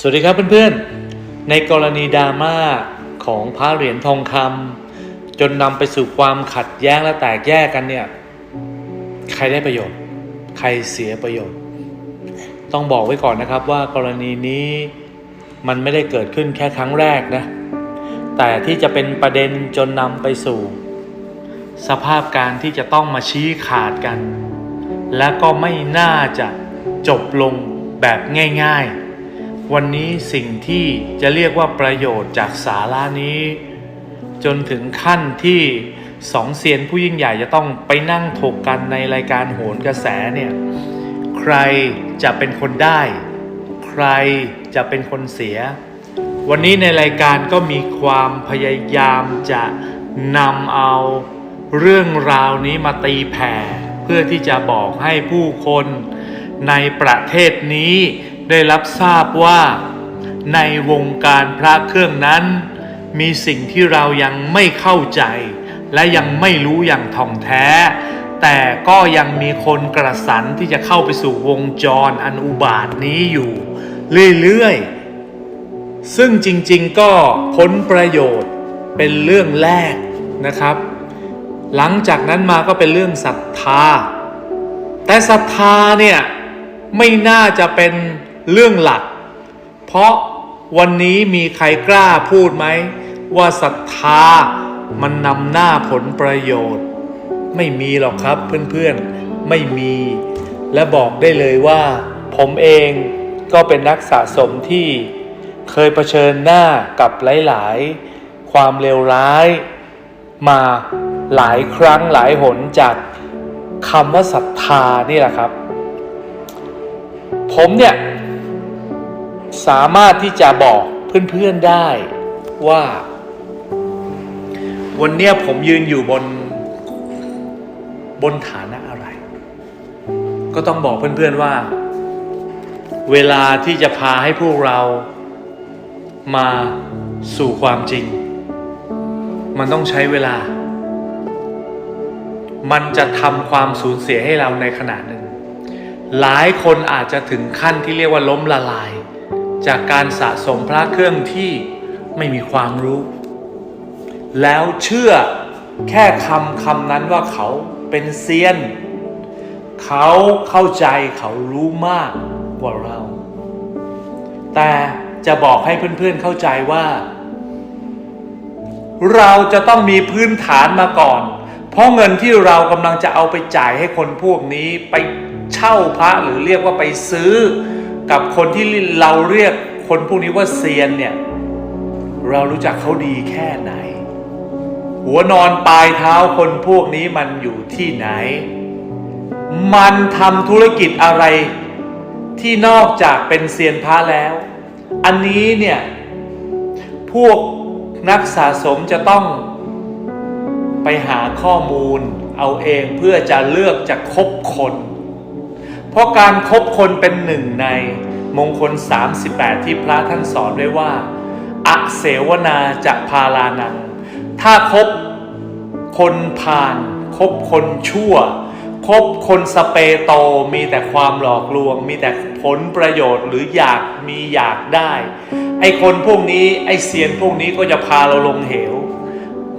สวัสดีครับเพื่อนๆ ในกรณีดราม่าของพระเหรียญทองคำจนนำไปสู่ความขัดแย้งและแตกแยกกันเนี่ย ใครได้ประโยชน์ ใครเสียประโยชน์ ต้องบอกไว้ก่อนนะครับว่ากรณีนี้มันไม่ได้เกิดขึ้นแค่ครั้งแรกนะ แต่ที่จะเป็นประเด็นจนนำไปสู่ สภาพการที่จะต้องมาชี้ขาดกัน และก็ไม่น่าจะจบลงแบบง่าย ๆ วันนี้สิ่งที่จะเรียกว่าประโยชน์จากสาระนี้ จนถึงขั้นที่สองเซียนผู้ยิ่งใหญ่จะต้องไปนั่งถกกันในรายการโหนกระแสเนี่ยใครจะเป็นคนได้ ใครจะเป็นคนเสีย วันนี้ในรายการก็มีความพยายามจะนำเอาเรื่องราวนี้มาตีแผ่ เพื่อที่จะบอกให้ผู้คนในประเทศนี้ ได้รับทราบว่า ในวงการพระเครื่องนั้น มีสิ่งที่เรายังไม่เข้าใจ และยังไม่รู้อย่างท่องแท้ แต่ก็ยังมีคนกระสันที่จะเข้าไปสู่วงจรอันอุบาทนี้อยู่ เรื่อยๆ ซึ่งจริงๆก็ผลประโยชน์เป็นเรื่องแรกนะครับ หลังจากนั้นมาก็เป็นเรื่องศรัทธา แต่ศรัทธาเนี่ยไม่น่าจะเป็น เรื่องหลัก เพราะวันนี้มีใครกล้าพูดไหม ว่าศรัทธามันนำหน้าผลประโยชน์ ไม่มีหรอกครับเพื่อนๆไม่มี และบอกได้เลยว่า ผมเองก็เป็นนักสะสมที่เคยเผชิญหน้ากับหลาย ๆ ความเลวร้าย มาหลายครั้งหลายหนจากคำว่าศรัทธานี่แหละครับ ผมเนี่ย สามารถที่จะบอกเพื่อนๆได้ว่า วันเนี้ยผมยืนอยู่บนบนฐานะอะไร ก็ต้องบอกเพื่อนๆว่า เวลาที่จะพาให้พวกเรามาสู่ความจริง มันต้องใช้เวลา มันจะทำความสูญเสียให้เราในขณะหนึ่ง หลายคนอาจจะถึงขั้นที่เรียกว่าล้มละลาย จากการสะสมพระเครื่องที่ไม่มีความรู้ แล้วเชื่อแค่คำคำนั้นว่าเขาเป็นเซียน เขาเข้าใจเขารู้มากกว่าเรา แต่จะบอกให้เพื่อนๆเข้าใจว่า เราจะต้องมีพื้นฐานมาก่อน เพราะเงินที่เรากำลังจะเอาไปจ่ายให้คนพวกนี้ไปเช่าพระหรือเรียกว่าไปซื้อ กับคนที่เราเรียกคนพวกนี้ว่าเซียนเนี่ย เรารู้จักเขาดีแค่ไหน หัวนอนปลายเท้าคนพวกนี้มันอยู่ที่ไหน มันทำธุรกิจอะไร ที่นอกจากเป็นเซียนพระแล้ว อันนี้เนี่ย พวกนักสะสมจะต้องไปหาข้อมูลเอาเองเพื่อจะเลือกจะคบคน เพราะการครบคนเป็นหนึ่งในมงคล 38 ที่พระท่านสอนไว้ว่าอเสวนาจะพาลานัง ถ้าคบคนผ่านคบคนชั่ว คบคนสเปโตมีแต่ความหลอกลวง มีแต่ผลประโยชน์หรืออยากมีอยากได้ ไอคนพวกนี้ไอเซียนพวกนี้ก็จะพาเราลงเหว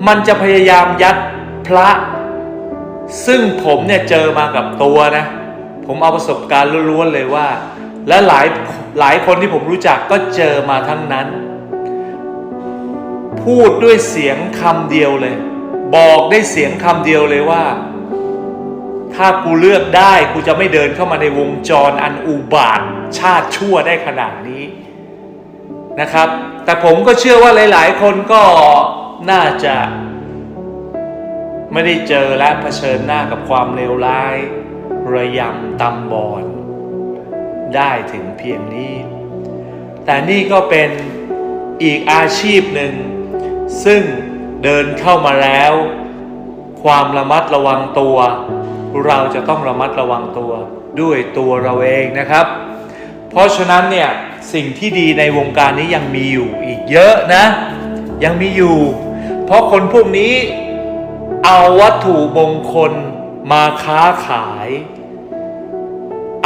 มันจะพยายามยัดพระ ซึ่งผมเนี่ยเจอมากับตัวนะ ผมเอาประสบการณ์ล้วนๆเลยว่า และหลายหลายคนที่ผมรู้จักก็เจอมาทั้งนั้น พูดด้วยเสียงคำเดียวเลย บอกได้เสียงคำเดียวเลยว่า ถ้ากูเลือกได้กูจะไม่เดินเข้ามาในวงจรอันอุบาทชาติชั่วได้ขนาดนี้นะครับ แต่ผมก็เชื่อว่าหลาย ๆ คนก็น่าจะ ไม่ได้เจอและเผชิญหน้ากับความเลวร้าย ระยำตำบอลได้ถึงเพียงนี้ แต่นี่ก็เป็นอีกอาชีพหนึ่ง ซึ่งเดินเข้ามาแล้ว ความระมัดระวังตัว เราจะต้องระมัดระวังตัวด้วยตัวเราเองนะครับ เพราะฉะนั้นเนี่ยสิ่งที่ดีในวงการนี้ยังมีอยู่อีกเยอะนะ ยังมีอยู่ เพราะคนพวกนี้เอาวัตถุมงคลมาค้าขาย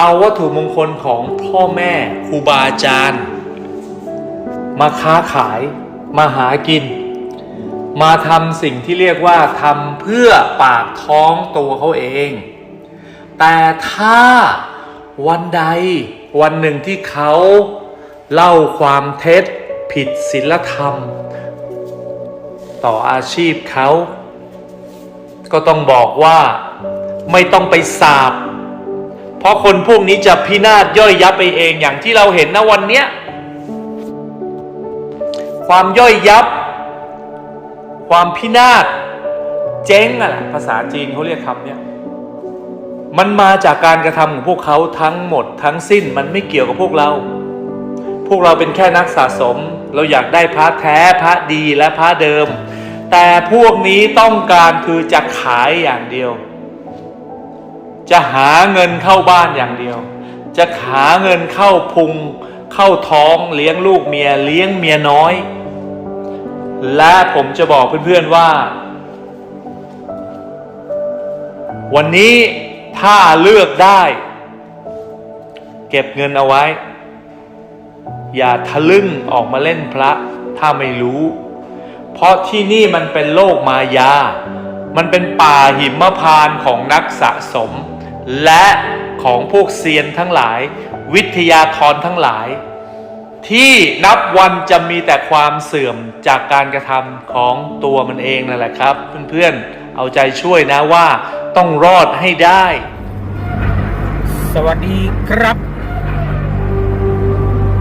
เอาวัตถุมงคลของพ่อแม่ครูบาอาจารย์ มาค้าขายมาหากิน มาทำสิ่งที่เรียกว่าทำเพื่อปากท้องตัวเขาเอง แต่ถ้าวันใดวันหนึ่งที่เขาเล่าความเท็จผิดศีลธรรม ต่ออาชีพเขา ก็ต้องบอกว่าไม่ต้องไปสาบ เพราะคนพวกนี้จะพินาศย่อยยับไปเองอย่างที่เราเห็นนะวันเนี้ยความย่อยยับ ความพินาศเจ๊งอะแหละภาษาจีนเขาเรียกคำเนี้ยมันมาจากการกระทำของพวกเขาทั้งหมดทั้งสิ้นมันไม่เกี่ยวกับพวกเรา พวกเราเป็นแค่นักสะสม เราอยากได้พระแท้พระดีและพระเดิม แต่พวกนี้ต้องการคือจะขายอย่างเดียว จะหาเงินเข้าบ้านอย่างเดียว จะหาเงินเข้าพุง เข้าท้องเลี้ยงลูกเมียเลี้ยงเมียน้อย และผมจะบอกเพื่อนๆว่า วันนี้ถ้าเลือกได้ เก็บเงินเอาไว้ อย่าทะลึ่งออกมาเล่นพระ ถ้าไม่รู้ เพราะที่นี่มันเป็นโลกมายามันเป็นป่าหิมพานของนักสะสม และของพวกเซียนทั้งหลาย วิทยาธรทั้งหลาย ที่นับวันจะมีแต่ความเสื่อมจากการกระทำของตัวมันเองนั่นแหละครับ เพื่อนๆเอาใจช่วยนะว่าต้องรอดให้ได้ สวัสดีครับ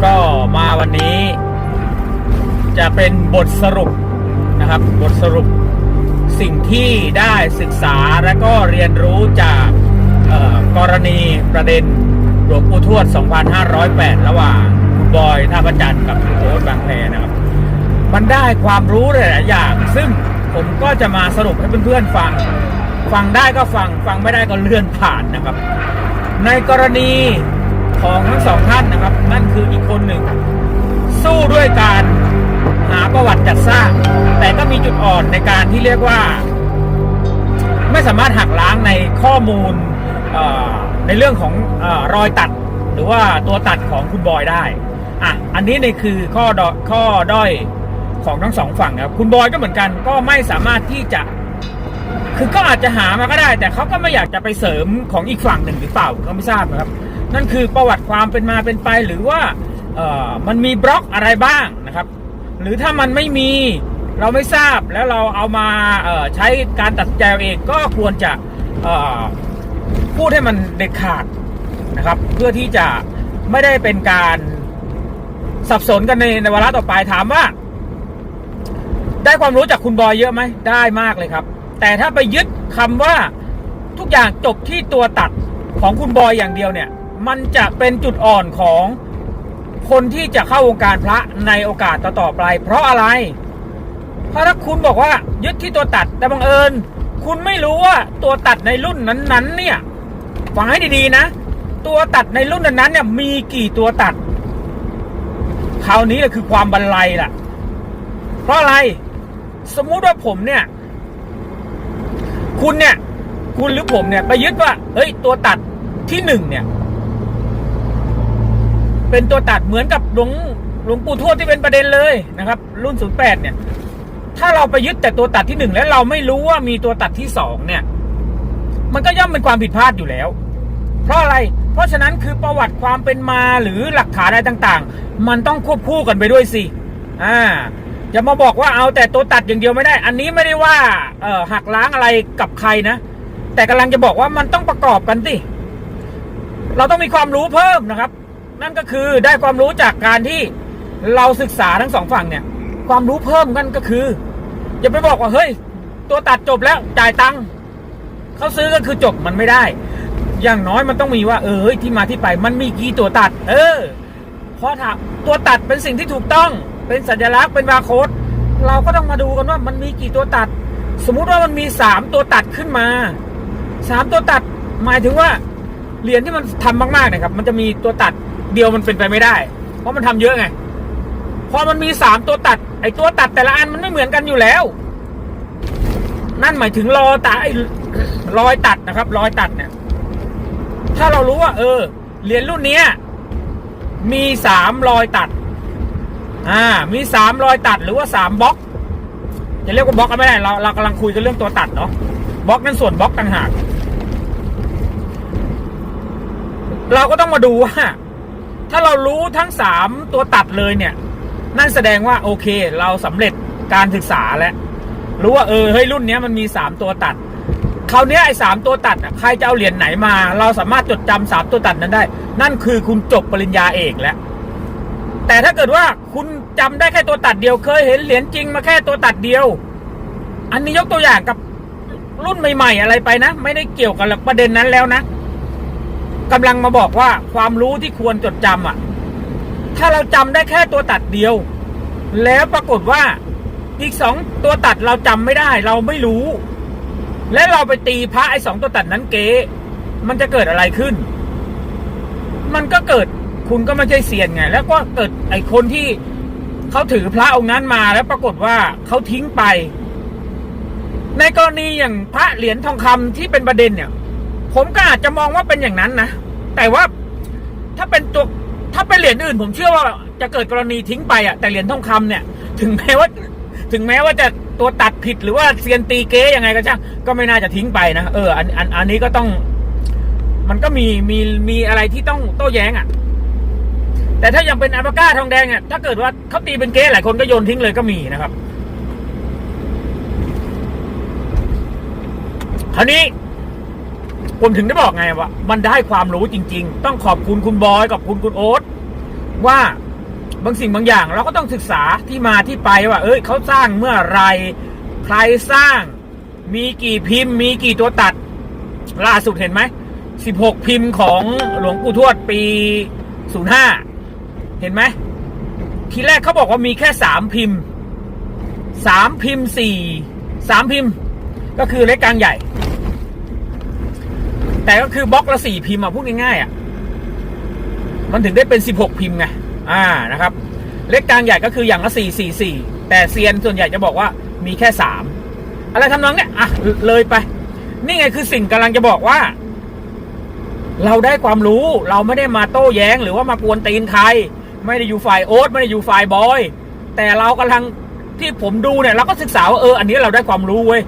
ก็มาวันนี้ จะเป็นบทสรุปนะครับ บทสรุปสิ่งที่ได้ศึกษาและก็เรียนรู้จาก ประเด็นหลวงปู่ทวด 2508 ระหว่างคุณบอยท่าประจันกับคุณโอ๊ตบางแพนะครับ มันได้ความรู้หลายๆอย่าง ซึ่งผมก็จะมาสรุปให้เพื่อนๆฟัง ฟังได้ก็ฟัง ฟังไม่ได้ก็เลื่อนผ่านนะครับ ในกรณีของทั้งสองท่านนะครับ นั่นคืออีกคนหนึ่ง สู้ด้วยการหาประวัติจัดสร้าง แต่ก็มีจุดอ่อนในการที่เรียกว่า ไม่สามารถหักล้างในข้อมูล ในเรื่องของอรอยตัดหรือว่าตัวตัดของคุณบอยได้อะอันนี้เนี่ยคือข้อดอข้อด้อยของทั้งสองฝั่งครับคุณบอยก็เหมือนกันก็ไม่สามารถที่จะ คือก็อาจจะหามาก็ได้ แต่เขาก็ไม่อยากจะไปเสริมของอีกฝั่งหนึ่งหรือเปล่าก็ไม่ทราบนะครับ นั่นคือประวัติความเป็นมาเป็นไปหรือว่ามันมีบล็อกอะไรบ้างนะครับ หรือถ้ามันไม่มีเราไม่ทราบแล้วเราเอามาใช้การตัดสินใจเอาเองก็ควรจะ พูดให้มันเด็ดขาดนะครับ เพื่อที่จะไม่ได้เป็นการสับสนกันในในวาระต่อไปถามว่า ได้ความรู้จากคุณบอยเยอะไหมได้มากเลยครับ แต่ถ้าไปยึดคำว่าทุกอย่างจบที่ตัวตัดของคุณบอยอย่างเดียวเนี่ย มันจะเป็นจุดอ่อนของคนที่จะเข้าวงการพระในโอกาสต่อๆไป เพราะอะไร เพราะถ้าคุณบอกว่ายึดที่ตัวตัดแต่บังเอิญ คุณไม่รู้ว่าตัวตัดในรุ่นนั้นๆ เนี่ย ฟังให้ดีๆนะ ตัวตัดในรุ่นนั้นๆเนี่ยมีกี่ตัวตัด คราวนี้แหละคือความบันไลล่ะ เพราะอะไร สมมุติว่าผมเนี่ย คุณเนี่ย คุณหรือผมเนี่ย ไปยึดว่า เฮ้ย ตัวตัดที่หนึ่งเนี่ย เป็นตัวตัดเหมือนกับหลวงหลวงปู่ทวดที่เป็นประเด็นเลยนะครับ รุ่น 08 เนี่ย ถ้าเราไปยึดแต่ตัวตัดที่หนึ่งแล้วเราไม่รู้ว่ามีตัวตัดที่สองเนี่ย มันก็ย่อมเป็นความผิดพลาดอยู่แล้ว เพราะอะไร เพราะฉะนั้นคือประวัติความเป็นมาหรือหลักฐานอะไรต่างๆ มันต้องควบคู่กันไปด้วยสิ อ่าอย่ามาบอกว่าเอาแต่ตัวตัดอย่างเดียวไม่ได้ อันนี้ไม่ได้ว่าเออหักล้างอะไรกับใครนะ แต่กำลังจะบอกว่ามันต้องประกอบกันสิ เราต้องมีความรู้เพิ่มนะครับ นั่นก็คือได้ความรู้จากการที่เราศึกษาทั้งสองฝั่งเนี่ย ความรู้เพิ่มกันก็คืออย่าไปบอกว่าเฮ้ย ตัวตัดจบแล้วจ่ายตังค์ เขาซื้อก็คือจบมันไม่ได้ อย่างน้อยมันต้องมีว่า เออที่มาที่ไปมันมีกี่ตัวตัด เออเพราะถ้าตัวตัดเป็นสิ่งที่ถูกต้อง เป็นสัญลักษณ์เป็นบาร์โค้ดเราก็ต้องมาดูกันว่ามันมีกี่ตัวตัด สมมุติว่ามันมีสามตัวตัดขึ้นมาสามตัวตัดหมายถึงว่าเหรียญที่มันทำมากๆนะครับ มันจะมีตัวตัดเดียวมันเป็นไปไม่ได้ เพราะมันทำเยอะไงพอมันมีสามตัวตัด ไอตัวตัดแต่ละอันมันไม่เหมือนกันอยู่แล้ว นั่นหมายถึงรอตัดไอ้ รอยตัดนะครับ รอยตัดเนี่ย ถ้าเรารู้ว่า เออเหรียญรุ่นเนี้ย มีสามรอยตัด อ่า มีสามรอยตัดหรือว่าสามบล็อกจะเรียกว่าบล็อกก็ไม่ได้เราเรากำลังคุยกันเรื่องตัวตัดเนาะบล็อกนั้นส่วนบล็อกต่างหาก เราก็ต้องมาดูว่าถ้าเรารู้ทั้งสามตัวตัดเลยเนี่ย นั่นแสดงว่าโอเค เราสำเร็จการศึกษาแล้วรู้ว่าเออเฮ้ยรุ่นนี้มันมีสามตัวตัด คราวนี้ไอ้สามตัวตัดใครจะเอาเหรียญไหนมา เราสามารถจดจำสามตัวตัดนั้นได้ นั่นคือคุณจบปริญญาเอกแล้ว แต่ถ้าเกิดว่าคุณจำได้แค่ตัวตัดเดียวเคยเห็นเหรียญจริงมาแค่ตัวตัดเดียว อันนี้ยกตัวอย่างกับรุ่นใหม่ ๆ อะไรไปนะ ไม่ได้เกี่ยวกับประเด็นนั้นแล้วนะกำลังมาบอกว่าความรู้ที่ควรจดจำอะ ถ้าเราจำได้แค่ตัวตัดเดียว แล้วปรากฏว่าอีกสองตัวตัดเราจำไม่ได้ เราไม่รู้ และเราไปตีพระไอ้สองตัวตัดนั้นเก๋มันจะเกิดอะไรขึ้น มันก็เกิดคุณก็ไม่ใช่เซียนไง แล้วก็เกิดไอ้คนที่เขาถือพระองค์นั้นมาแล้วปรากฏว่าเขาทิ้งไป ในกรณีอย่างพระเหรียญทองคำที่เป็นประเด็นเนี่ย ผมก็อาจจะมองว่าเป็นอย่างนั้นนะแต่ว่าถ้าเป็นตัวถ้าเป็นเหรียญอื่น ผมเชื่อว่าจะเกิดกรณีทิ้งไปอะแต่เหรียญทองคำเนี่ย ถึงแม้ว่า ถึงแม้ว่าจะ ตัวตัดผิดหรือว่าเซียนตีเก๊ยังไงก็ช่างก็ไม่น่าจะทิ้งไปนะเอออันอันอันนี้ก็ต้อง มันก็มีมีมีอะไรที่ต้องโต้แย้งอะ แต่ถ้ายังเป็นอัลปาก้าทองแดงอะถ้าเกิดว่าเขาตีเป็นเก๊หลายคนก็โยนทิ้งเลยก็มีนะครับคราวนี้ผมถึงได้บอกไงว่า มันได้ความรู้จริง ๆ ต้องขอบคุณคุณบอยขอบคุณคุณโอ๊ตว่า บางสิ่งบางอย่างเราก็ต้องศึกษาที่มาที่ไปว่า เอ้ยเขาสร้างเมื่อไรใครสร้าง มีกี่พิมพ์ มีกี่ตัวตัด ล่าสุดเห็นไหมสิบหกพิมพ์ของหลวงปู่ทวดปีศูนย์ห้าเห็นไหม ทีแรกเขาบอกว่ามีแค่สามพิมพ์สามพิมพ์สี่สามพิมพ์ ก็คือเล็กกลางใหญ่ แต่ก็คือบล็อกละสี่พิมพ์อะพูดง่ายๆอะมันถึงได้เป็นสิบหกพิมพ์ไง อ่านะครับ เล็กกลางใหญ่ก็คืออย่างละสี่สี่สี่แต่เซียนส่วนใหญ่จะบอกว่ามีแค่สามอะไรทำนองเนี้ยอะเลยไป นี่ไงคือสิ่งกำลังจะบอกว่า เราได้ความรู้เราไม่ได้มาโต้แย้ง หรือว่ามากวนตีนใคร ไม่ได้อยู่ฝ่ายโอ๊ตไม่ได้อยู่ฝ่ายบอย แต่เรากำลังที่ผมดูเนี่ยเราก็ศึกษาว่าเอออันนี้เราได้ความรู้เว้ย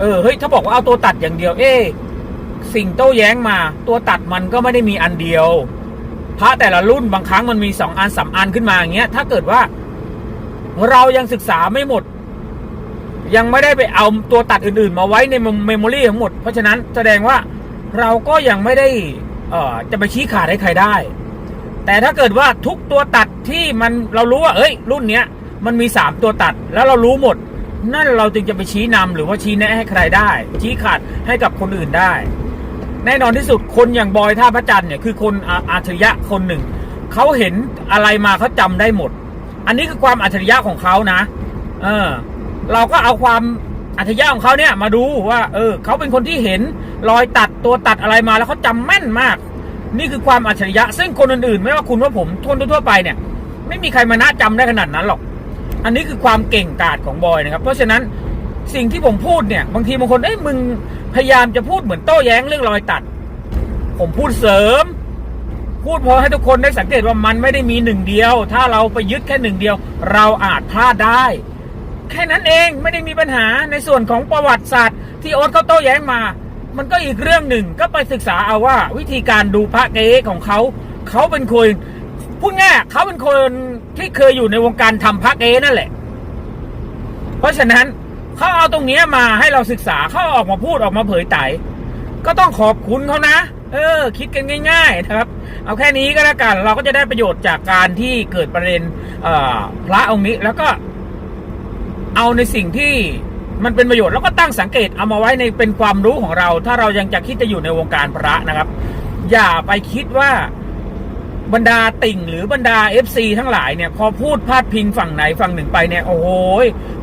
เออเฮ้ยถ้าบอกว่าเอาตัวตัดอย่างเดียว เอ๊สิ่งโต้แย้งมา ตัวตัดมันก็ไม่ได้มีอันเดียว พระแต่ละรุ่นบางครั้งมันมีสองอันสามอันขึ้นมาอย่างเงี้ย ถ้าเกิดว่าเรายังศึกษาไม่หมด ยังไม่ได้ไปเอาตัวตัดอื่นๆ มาไว้ในเมมโมรีทั้งหมด เพราะฉะนั้นแสดงว่าเราก็ยังไม่ได้เอ่อจะไปชี้ขาดให้ใครได้ แต่ถ้าเกิดว่าทุกตัวตัดที่มันเรารู้ว่า เอ้ย รุ่นเนี้ยมันมีสามตัวตัดแล้วเรารู้หมด นั่นเราจึงจะไปชี้นำหรือว่าชี้แนะให้ใครได้ ชี้ขาดให้กับคนอื่นได้ แน่นอนที่สุดคนอย่างบอยท่าพระจันทร์เนี่ยคือคนอาอาจฉริยะคนหนึ่งเขาเห็นอะไรมาเขาจำได้หมด อันนี้คือความอัจฉริยะของเขานะ เออ เราก็เอาความอัจฉริยะของเขาเนี่ยมาดูว่า เออเขาเป็นคนที่เห็นรอยตัดตัวตัดอะไรมาแล้วเขาจำแม่นมาก นี่คือความอัจฉริยะ ซึ่งคนอื่นๆ ไม่ว่าคุณว่าผมทนทั่วไปเนี่ย ไม่มีใครมาน่าจำได้ขนาดนั้นหรอก อันนี้คือความเก่งกาจของบอยนะครับ เพราะฉะนั้นสิ่งที่ผมพูดเนี่ย บางทีบางคนเอ้ยมึง พยายามจะพูดเหมือนโต้แย้งเรื่องรอยตัด ผมพูดเสริม พูดพอให้ทุกคนได้สังเกตว่ามันไม่ได้มีหนึ่งเดียว ถ้าเราไปยึดแค่หนึ่งเดียว เราอาจพลาดได้ แค่นั้นเองไม่ได้มีปัญหาในส่วนของประวัติศาสตร์ที่โอ๊ตเขาโต้แย้งมา มันก็อีกเรื่องหนึ่งก็ไปศึกษาเอาว่า วิธีการดูพระเก๊ของเขาเขาเป็นคนพูดง่ายเขาเป็นคนที่เคยอยู่ในวงการทำพระเก๊นั่นแหละ เพราะฉะนั้น เขาเอาตรงนี้มาให้เราศึกษาเขาออกมาพูดออกมาเผยไตก็ต้องขอบคุณเขานะ เออ คิดกันง่ายๆนะครับ เอาแค่นี้ก็แล้วกัน เราก็จะได้ประโยชน์จากการที่เกิดประเด็นพระองค์นี้แล้วก็ เอาในสิ่งที่มันเป็นประโยชน์แล้วก็ตั้งสังเกตเอามาไว้ในเป็นความรู้ของเรา ถ้าเรายังจะคิดจะอยู่ในวงการพระนะครับ อย่าไปคิดว่า บรรดาติ่งหรือบรรดา FC ทั้งหลายเนี่ยพอพูดพาดพิงฝั่งไหนฝั่งหนึ่งไปเนี่ยโอ้โห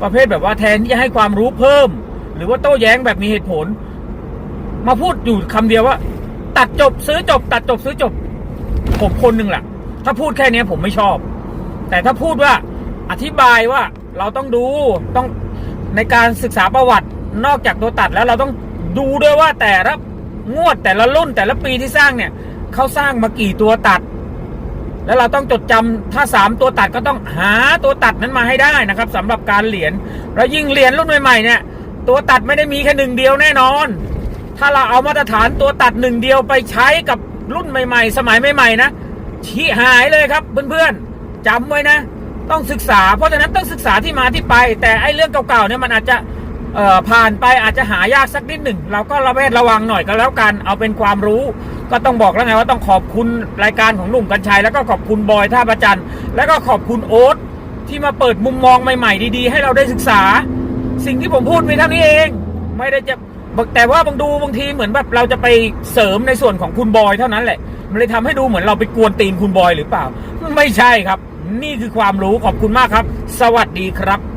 ประเภทแบบว่าแทนที่จะให้ความรู้เพิ่ม หรือว่าโต้แย้งแบบมีเหตุผล มาพูดอยู่คำเดียวว่า ตัดจบซื้อจบ ตัดจบซื้อจบ ผมคนหนึ่งแหละถ้าพูดแค่นี้ผมไม่ชอบ แต่ถ้าพูดว่าอธิบายว่าเราต้องดูต้องในการศึกษาประวัตินอกจากตัวตัดแล้วเราต้องดูด้วยว่าแต่ละงวดแต่ละรุ่นแต่ละปีที่สร้างเนี่ยเขาสร้างมากี่ตัวตัด แล้วเราต้องจดจำถ้าสามตัวตัดก็ต้องหาตัวตัดนั้นมาให้ได้นะครับสำหรับการเหรียญแล้วยิ่งเหรียญรุ่นใหม่ๆเนี่ย ตัวตัดไม่ได้มีแค่หนึ่งเดียวแน่นอน ถ้าเราเอามาตรฐานตัวตัดหนึ่งเดียวไปใช้กับรุ่นใหม่ ๆ สมัยใหม่ๆนะชี้หายเลยครับเพื่อนๆจำไว้นะ ต้องศึกษา เพราะฉะนั้นต้องศึกษาที่มาที่ไป แต่ไอ้เรื่องเก่าๆเนี่ยมันอาจจะ ผ่านไปอาจจะหายากสักนิดหนึ่ง เราก็ระแวดระวังหน่อยก็แล้วกันเอาเป็นความรู้ ก็ต้องบอกแล้วไงว่าต้องขอบคุณรายการของหนุ่มกัญชัย แล้วก็ขอบคุณบอยท่าประจันแล้วก็ขอบคุณโอ๊ตที่มาเปิดมุมมองใหม่ๆ ดีๆ ให้เราได้ศึกษา สิ่งที่ผมพูดมีเท่านี้เอง ไม่ได้จะแต่ว่าบางดูบางทีเหมือนแบบเราจะไปเสริมในส่วนของคุณบอยเท่านั้นแหละ มันเลยทำให้ดูเหมือนเราไปกวนตีนคุณบอยหรือเปล่า ไม่ใช่ครับ นี่คือความรู้ขอบคุณมากครับ สวัสดีครับ